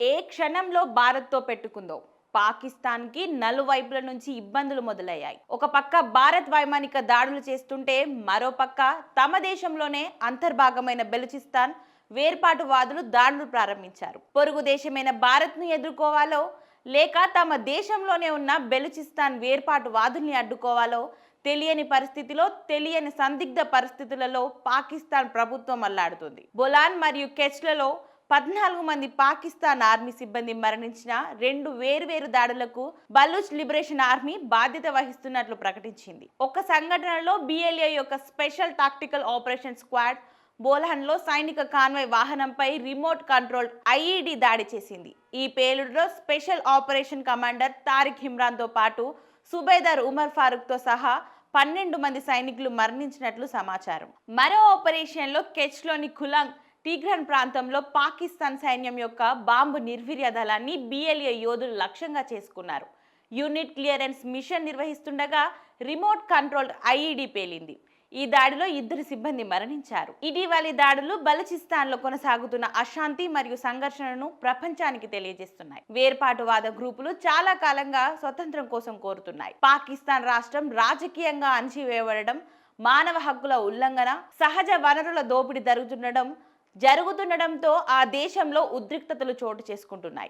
ఏ క్షణంలో భారత్తో పెట్టుకుందో పాకిస్తాన్కి నలువైపుల నుంచి ఇబ్బందులు మొదలయ్యాయి. ఒక పక్క భారత్ వైమానిక దాడులు చేస్తుంటే మరో పక్క తమ దేశంలోనే అంతర్భాగమైన బెలుచిస్తాన్ వేర్పాటువాదులు దాడులు ప్రారంభించారు. పొరుగు దేశమైన భారత్ను ఎదుర్కోవాలో లేక తమ దేశంలోనే ఉన్న బెలుచిస్తాన్ వేర్పాటువాదుల్ని అడ్డుకోవాలో తెలియని పరిస్థితిలో తెలియని సందిగ్ధ పరిస్థితులలో పాకిస్తాన్ ప్రభుత్వం అల్లాడుతుంది. బొలాన్ మరియు కెచ్లలో పద్నాలుగు మంది పాకిస్తాన్ ఆర్మీ సిబ్బంది మరణించిన రెండు వేర్వేరు దాడులకు బలూచ్ లిబరేషన్ ఆర్మీ బాధ్యత వహిస్తున్నట్లు ప్రకటించింది. ఒక సంఘటనలో బిఎల్ఏ యొక్క స్పెషల్ టాక్టికల్ ఆపరేషన్ స్క్వాడ్ బోల్హన్లో సైనిక కాన్వాయ్ వాహనంపై రిమోట్ కంట్రోల్ ఐఈడి దాడి చేసింది. ఈ పేలుడులో స్పెషల్ ఆపరేషన్ కమాండర్ తారిక్ హిమ్రాన్తో పాటు సుబేదార్ ఉమర్ ఫారూక్తో సహా పన్నెండు మంది సైనికులు మరణించినట్లు సమాచారం. మరో ఆపరేషన్లో కెచ్లోని కులాంగ్ టీగ్రన్ ప్రాంతంలో పాకిస్తాన్ సైన్యం యొక్క బాంబు నిర్వీర్య దళాన్ని బిఎల్ఏ యోధులు లక్ష్యంగా చేసుకున్నారు. యూనిట్ క్లియరెన్స్ మిషన్ నిర్వహిస్తుండగా రిమోట్ కంట్రోల్ ఐఈడి పేలింది. ఈ దాడిలో ఇద్దరు సిబ్బంది మరణించారు. ఇటీవలి దాడులు బలచిస్తాన్లో కొనసాగుతున్న అశాంతి మరియు సంఘర్షణను ప్రపంచానికి తెలియజేస్తున్నాయి. వేర్పాటువాద గ్రూపులు చాలా కాలంగా స్వతంత్రం కోసం కోరుతున్నాయి. పాకిస్తాన్ రాష్ట్రం రాజకీయంగా అణచివేయబడడం మానవ హక్కుల ఉల్లంఘన సహజ వనరుల దోపిడీ జరుగుతుండడం జరుగుతుండడంతో ఆ దేశంలో ఉద్రిక్తతలు చోటు చేసుకుంటున్నాయి.